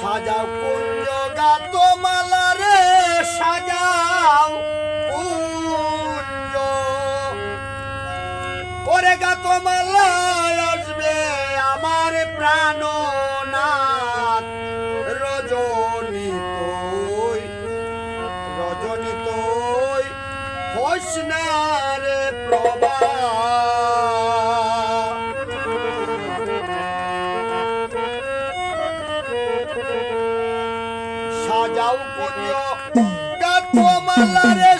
সাজাও কুঞ্জ গাতো মালা রে, সাজাও কুঞ্জ। ওরে গাতো মালা আসবে আমার প্রাণ রজনী তুই রজনী তুই, হোস না প্রভা। গাতো মালা রে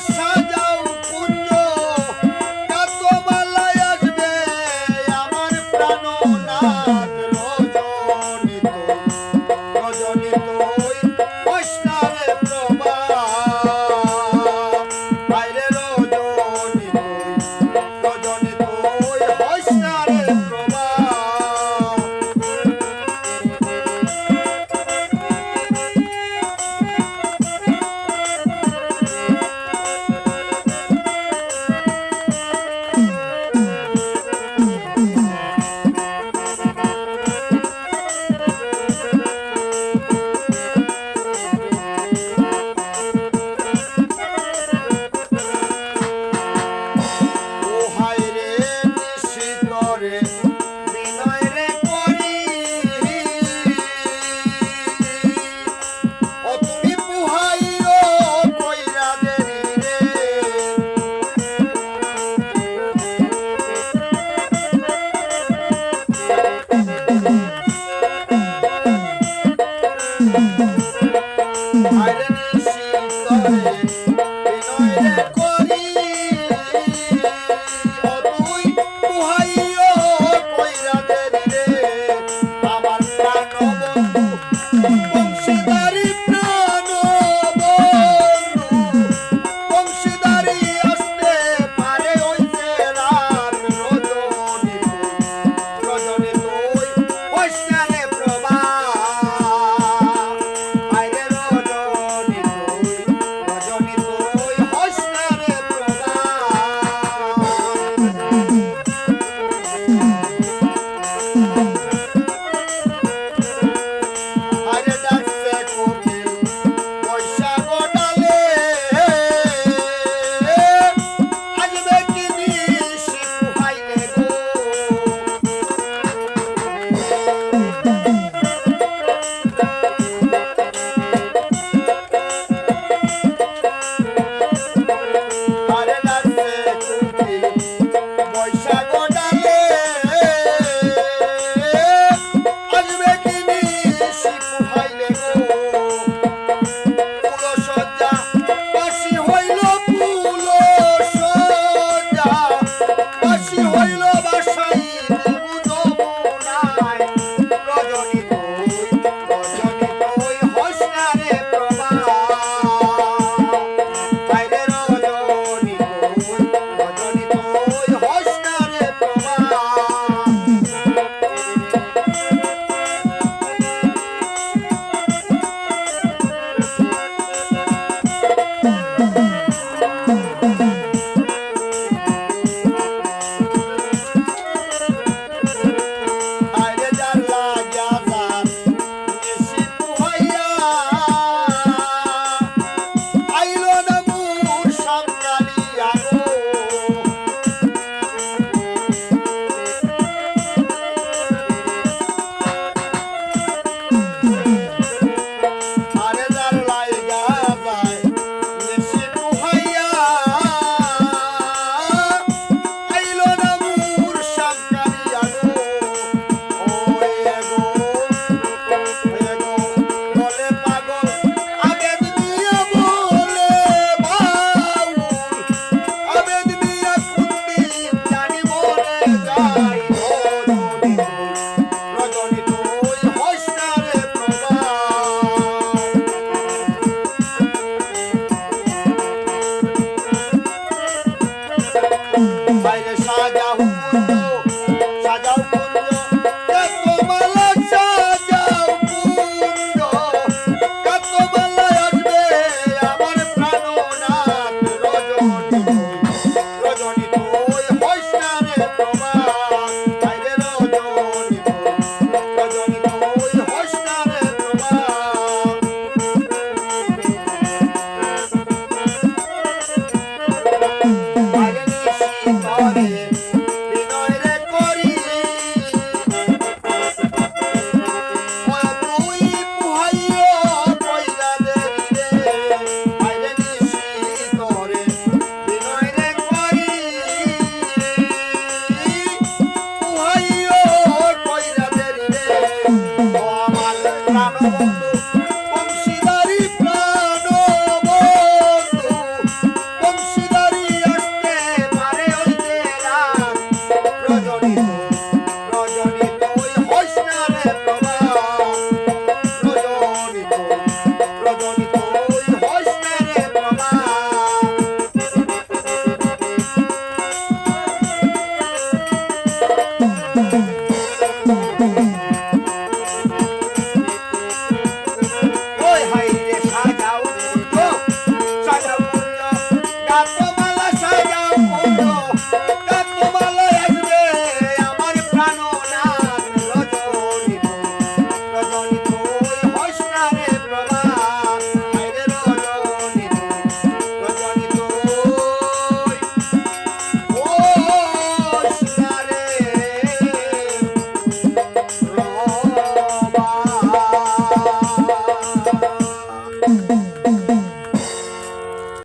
Oh.